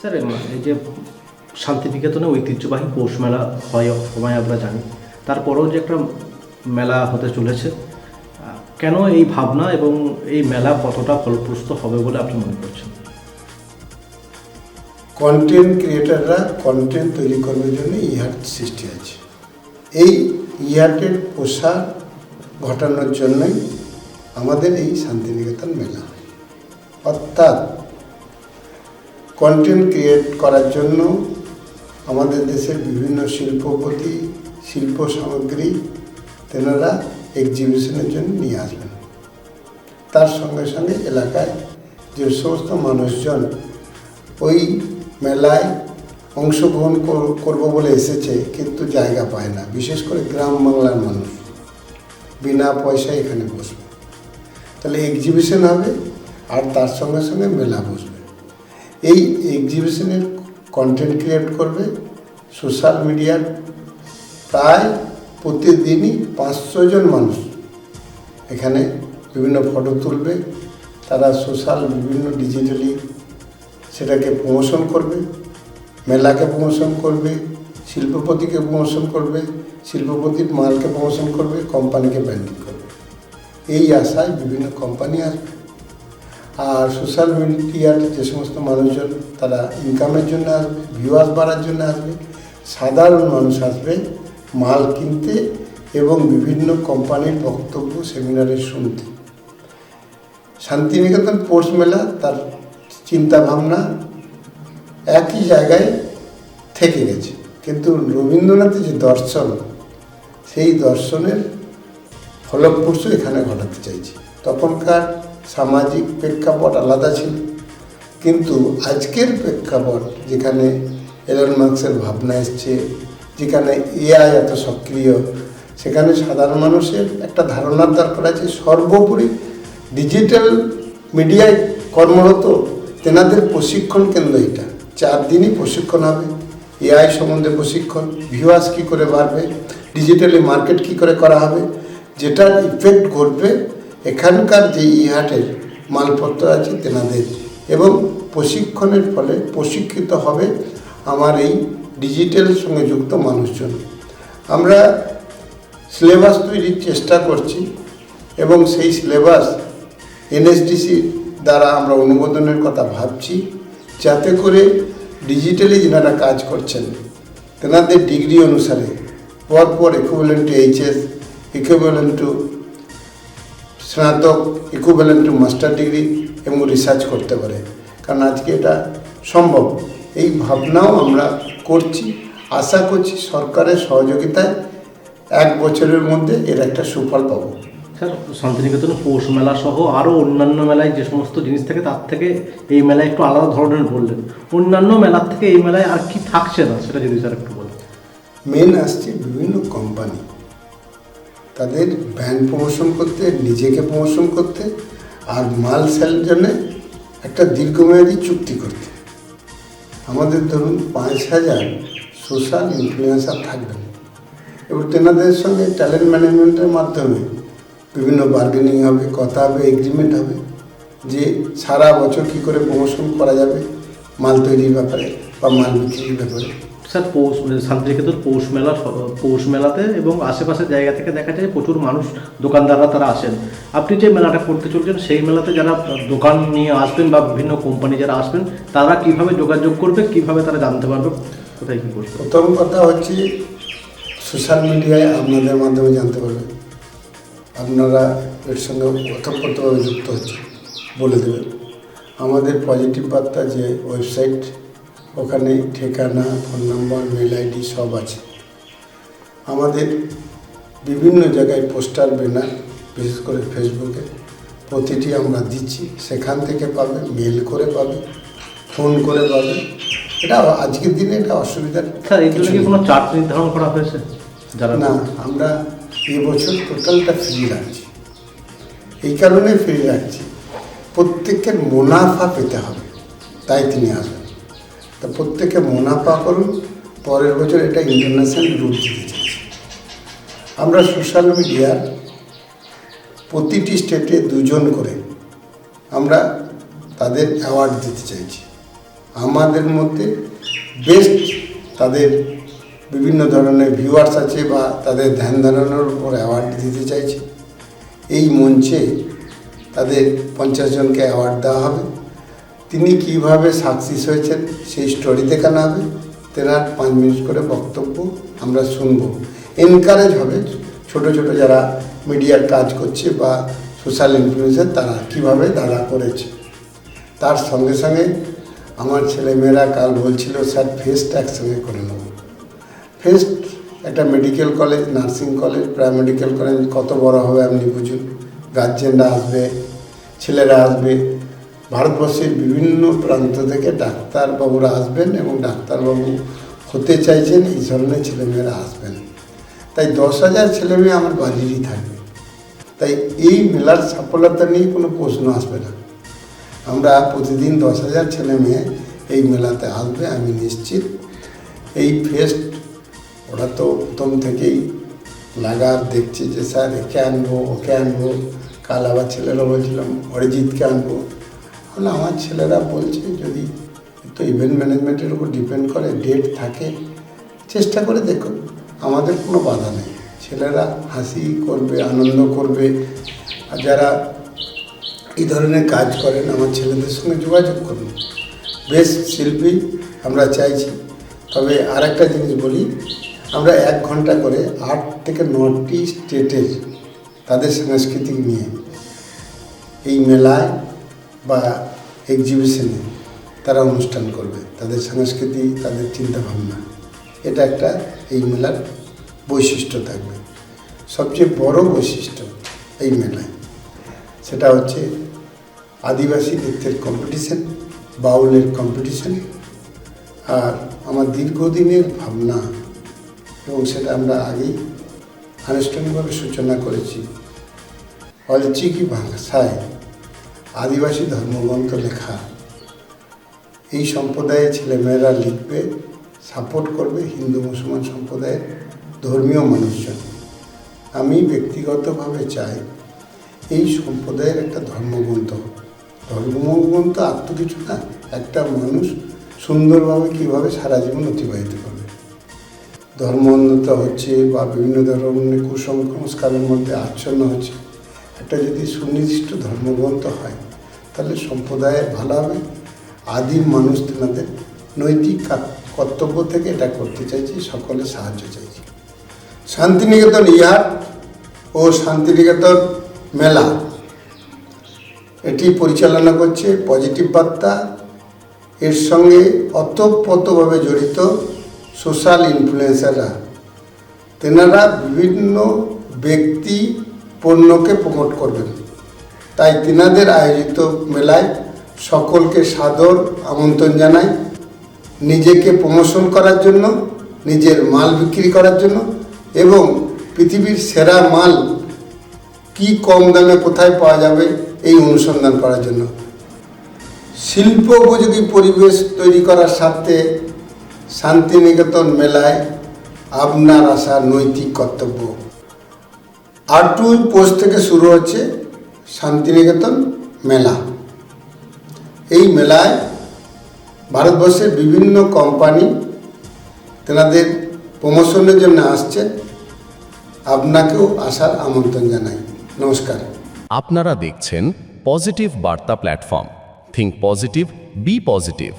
Sir, এই যে শান্তিনিকেতনে ঐতিহ্যবাহী পৌষ মেলা হয়, সময় আমরা জানি। তারপরেও যে একটা মেলা হতে চলেছে। কেন এই ভাবনা এবং এই মেলা কতটা ফলপ্রসূ হবে বলে আপনি মনে করছেন? কন্টেন্ট ক্রিয়েটাররা কন্টেন্ট তৈরি করার জন্য ইহাট সৃষ্টি আছে। এই ইহাটের প্রসার ঘটানোর জন্যই আমাদের এই শান্তিনিকেতন মেলা অর্থাৎ কন্টেন্ট ক্রিয়েট করার জন্য আমাদের দেশের বিভিন্ন শিল্পপতি, শিল্প সামগ্রী, তেনারা এক্সিবিশনের জন্য নিয়ে আসবেন। তার সঙ্গে সঙ্গে এলাকায় যে সমস্ত মানুষজন ওই মেলায় অংশগ্রহণ কর- করব বলে এসেছে, কিন্তু জায়গা পায় না, বিশেষ করে গ্রাম বাংলার মানুষ। বিনা পয়সায় এখানে বসবে। তাহলে এক্সিবিশন হবে, আর তার সঙ্গে সঙ্গে মেলা বসবে। এই এক্সিবিশনের কন্টেন্ট ক্রিয়েট করবে সোশ্যাল মিডিয়ার প্রায় প্রতিদিনই পাঁচশো জন মানুষ। এখানে বিভিন্ন ফটো তুলবে, তারা সোশ্যাল বিভিন্ন ডিজিটালি সেটাকে প্রমোশন করবে, মেলাকে প্রমোশন করবে, শিল্পপতিকে প্রমোশন করবে, শিল্পপতির মালকে প্রমোশন করবে কোম্পানিকে ব্র্যান্ডিং করবে। এই আশায় বিভিন্ন কোম্পানি আসবে আর সোশ্যাল মিডিয়াতে যে সমস্ত মানুষজন তারা ইনকামের জন্য আসবে ভিউয়ার্স বাড়ার জন্য আসবে, সাধারণ মানুষ আসবে, মাল কিনতে এবং বিভিন্ন কোম্পানির বক্তব্য সেমিনারে শুনতে। শান্তিনিকেতন পোর্টস মেলা তার চিন্তা ভাবনা একই জায়গায় থেকে গেছে। কিন্তু রবীন্দ্রনাথের যে দর্শন, সেই দর্শনের ফলপ্রসূ এখানে ঘটাতে চাইছি। তখনকার সামাজিক প্রেক্ষাপট আলাদা ছিল। কিন্তু আজকের প্রেক্ষাপট যেখানে এলন মার্কসের ভাবনা এসছে, যেখানে এআই এত সক্রিয়, সেখানে সাধারণ মানুষের একটা ধারণার দরকার আছে, সর্বোপরি ডিজিটাল মিডিয়ায় কর্মরত তেনাদের প্রশিক্ষণ কেন্দ্র এটা। চার দিনই প্রশিক্ষণ হবে। এআই সম্বন্ধে প্রশিক্ষণ ভিউয়ার্স কী করে বাড়বে ডিজিটালি মার্কেট কী করে করা হবে, যেটার ইফেক্ট ঘটবে এখানকার যে ইহাটের মালপত্র আছে তেনাদের এবং প্রশিক্ষণের ফলে প্রশিক্ষিত হবে আমার এই ডিজিটালের সঙ্গে যুক্ত মানুষজন। আমরা সিলেবাস তৈরির চেষ্টা করছি এবং সেই সিলেবাস এনএসডিসি দ্বারা আমরা অনুমোদনের কথা ভাবছি যাতে করে ডিজিটালি যেনারা কাজ করছেন, তেনাদের ডিগ্রি অনুসারে পরপর equivalent to HS equivalent to স্নাতক ইকুইভ্যালেন্ট টু মাস্টার ডিগ্রি এবং রিসার্চ করতে পারে। কারণ আজকে এটা সম্ভব। এই ভাবনাও আমরা করছি। আশা করছি সরকারের সহযোগিতায় এক বছরের মধ্যে এর একটা সুফল পাবো। স্যার শান্তিনিকেতনে পৌষ মেলা সহ আরও অন্যান্য মেলায় যে সমস্ত জিনিস থাকে তার থেকে এই মেলায় একটু আলাদা ধরনের বললেন। অন্যান্য মেলার থেকে এই মেলায় আর কি থাকছে না সেটা যদি স্যার একটু বলেন। মেন আসছে বিভিন্ন কোম্পানি তাদের ব্র্যান্ড প্রমোশন করতে, নিজেকে প্রমোশন করতে আর মাল সেলের জন্য একটা দীর্ঘমেয়াদী চুক্তি করতে। আমাদের ধরুন পাঁচ হাজার সোশ্যাল ইনফ্লুয়েন্সার থাকবেন এবার তেনাদের সঙ্গে ট্যালেন্ট ম্যানেজমেন্টের মাধ্যমে বিভিন্ন বার্গেনিং হবে, কথা হবে এগ্রিমেন্ট হবে যে সারা বছর কী করে প্রমোশন করা যাবে, মাল তৈরির ব্যাপারে বা মাল বিক্রির ব্যাপারে। স্যার, পৌষ শান্তিনিকেতন পৌষ মেলা পৌষ মেলাতে এবং আশেপাশের জায়গা থেকে দেখা যায় প্রচুর মানুষ দোকানদাররা তারা আসেন। আপনি যে মেলাটা করতে চলছেন, সেই মেলাতে যারা দোকান নিয়ে আসবেন বা বিভিন্ন কোম্পানি যারা আসবেন, তারা কীভাবে যোগাযোগ করবে, কীভাবে তারা জানতে পারবে? কোথায় কী করবে প্রথম কথা হচ্ছে সোশ্যাল মিডিয়ায় আপনাদের মাধ্যমে জানতে পারবেন আপনারা এর সঙ্গে ওতপ্রোতভাবে যুক্ত হচ্ছে বলে দেবেন। আমাদের পজিটিভ বার্তা যে ওয়েবসাইট ওখানে ঠিকানা ফোন নাম্বার মেল আইডি সব আছে। আমাদের বিভিন্ন জায়গায় পোস্টার ব্যানার বিশেষ করে ফেসবুকে প্রতিটি আমরা দিচ্ছি। সেখান থেকে পাবে মেল করে পাবে ফোন করে পাবে এটা আজকের দিনে এটা স্যার এই কি কোনো চার্ট নির্ধারণ করা হয়েছে? যারা না আমরা এবছর টোটালটা ফ্রি রাখছি। এই কারণে ফ্রি রাখছি। প্রত্যেকের মুনাফা পেতে হবে তাই তিনি আসবেন। তা প্রত্যেকে মুনাফা করুন, পরের বছর এটা ইন্টারন্যাশনাল রুট দিতে চাইছি আমরা সোশ্যাল মিডিয়ার প্রতিটি স্টেটে দুজন করে আমরা তাদের অ্যাওয়ার্ড দিতে চাইছি। আমাদের মধ্যে বেস্ট তাদের বিভিন্ন ধরনের ভিউয়ার্স আছে বা তাদের ধ্যান ধারণার উপর অ্যাওয়ার্ড দিতে চাইছি। এই মঞ্চে তাদের পঞ্চাশ জনকে অ্যাওয়ার্ড দেওয়া হবে। তিনি কীভাবে সাকসেস হয়েছেন সেই স্টোরি দেখানো হবে। তেনার পাঁচ মিনিট করে বক্তব্য আমরা শুনব। এনকারেজ হবে ছোট ছোট যারা মিডিয়ার কাজ করছে বা সোশ্যাল ইনফ্লুয়েন্সার তারা কীভাবে দাঁড়া করেছে। তার সঙ্গে সঙ্গে আমার ছেলেমেয়েরা কাল বলছিল, স্যার ফেস্ট একসঙ্গে করে নেব। ফেস্ট একটা medical college nursing college paramedical college কত বড় হবে আপনি বুঝুন। গার্জেনরা আসবে, ছেলেরা আসবে। ভারতবর্ষের বিভিন্ন প্রান্ত থেকে ডাক্তারবাবুরা আসবেন এবং ডাক্তারবাবু হতে চাইছেন, এই ধরনের ছেলেমেয়েরা আসবেন। তাই দশ হাজার ছেলেমেয়ে আমার বাড়িরই থাকবে। তাই এই মেলার সফলতা নিয়ে কোনো প্রশ্ন আসবে না। আমরা প্রতিদিন দশ হাজার ছেলে মেয়ে এই মেলাতে আসবে, আমি নিশ্চিত। এই ফেস্ট, ওরা তো প্রথম থেকেই লাগার দেখছি যে স্যার একে আনব, ওকে আনব। কাল আবার ছেলেরা বলছিলাম অরিজিৎকে আনব। তাহলে আমার ছেলেরা বলছে, যদি তো ইভেন্ট ম্যানেজমেন্টের উপর ডিপেন্ড করে ডেট থাকে, চেষ্টা করে দেখুন। আমাদের কোনো বাধা নেই। ছেলেরা হাসি করবে, আনন্দ করবে। আর যারা এই ধরনের কাজ করেন, আমার ছেলেদের সঙ্গে যোগাযোগ করুন। বেশ শিল্পী আমরা চাইছি। তবে আর একটা জিনিস বলি, আমরা এক ঘণ্টা করে আট থেকে নটি স্টেটের তাদের সাংস্কৃতিক নিয়ে, এই মেলায় বা এক্সিবিশনে তারা অনুষ্ঠান করবে। তাদের সংস্কৃতি, তাদের চিন্তাভাবনা। এটা একটা এই মেলার বৈশিষ্ট্য থাকবে। সবচেয়ে বড় বৈশিষ্ট্য এই মেলায়, সেটা হচ্ছে আদিবাসী নৃত্যের কম্পিটিশন বাউলের কম্পিটিশন আর আমার দীর্ঘদিনের ভাবনা, এবং সেটা আমরা আগেই আনুষ্ঠানিকভাবে সূচনা করেছি অলচিকি ভাষায়। আদিবাসী ধর্মগ্রন্থ লেখা। এই সম্প্রদায়ের ছেলেমেয়েরা লিখবে, সাপোর্ট করবে হিন্দু মুসলমান সম্প্রদায়ের ধর্মীয় মানুষজন। আমি ব্যক্তিগতভাবে চাই এই সম্প্রদায়ের একটা ধর্মগ্রন্থ। ধর্মগ্রন্থ আত্ম কিছু না, একটা মানুষ সুন্দরভাবে কীভাবে সারা জীবন অতিবাহিত করবে। ধর্মোন্নত হচ্ছে বা বিভিন্ন ধরনের কুসংস্কারের মধ্যে আচ্ছন্ন হচ্ছে। একটা যদি সুনির্দিষ্ট ধর্মগ্রন্থ হয়, তাহলে সম্প্রদায়ের ভালো হবে। আদিম মানুষ তেনাদের নৈতিক কর্তব্য থেকে এটা করতে চাইছি, সকলে সাহায্য চাইছি। শান্তিনিকেতন ইয়ার ও শান্তিনিকেতন মেলা, এটি পরিচালনা করছে পজিটিভ বার্তা। এর সঙ্গে অতপ্রতভাবে জড়িত সোশ্যাল ইনফ্লুয়েন্সাররা। তেনারা বিভিন্ন ব্যক্তি পণ্যকে প্রমোট করবেন। তাই তেনাদের আয়োজিত মেলায় সকলকে সাদর আমন্ত্রণ জানাই। নিজেকে প্রমোশন করার জন্য, নিজের মাল বিক্রি করার জন্য এবং পৃথিবীর সেরা মাল কি কম দামে কোথায় পাওয়া যাবে এই অনুসন্ধান করার জন্য। শিল্প উপযোগী পরিবেশ তৈরি করার স্বার্থে শান্তিনিকেতন মেলায় আপনার আসা নৈতিক কর্তব্য। আটই পোস্ট থেকে শুরু হচ্ছে শান্তিনিকেতন মেলা। এই মেলায় ভারতবর্ষের বিভিন্ন কোম্পানি তেনাদের প্রমোশনের জন্য আসছে আপনাকেও আসার আমন্ত্রণ জানাই। নমস্কার। আপনারা দেখছেন পজিটিভ বার্তা platform think positive be positive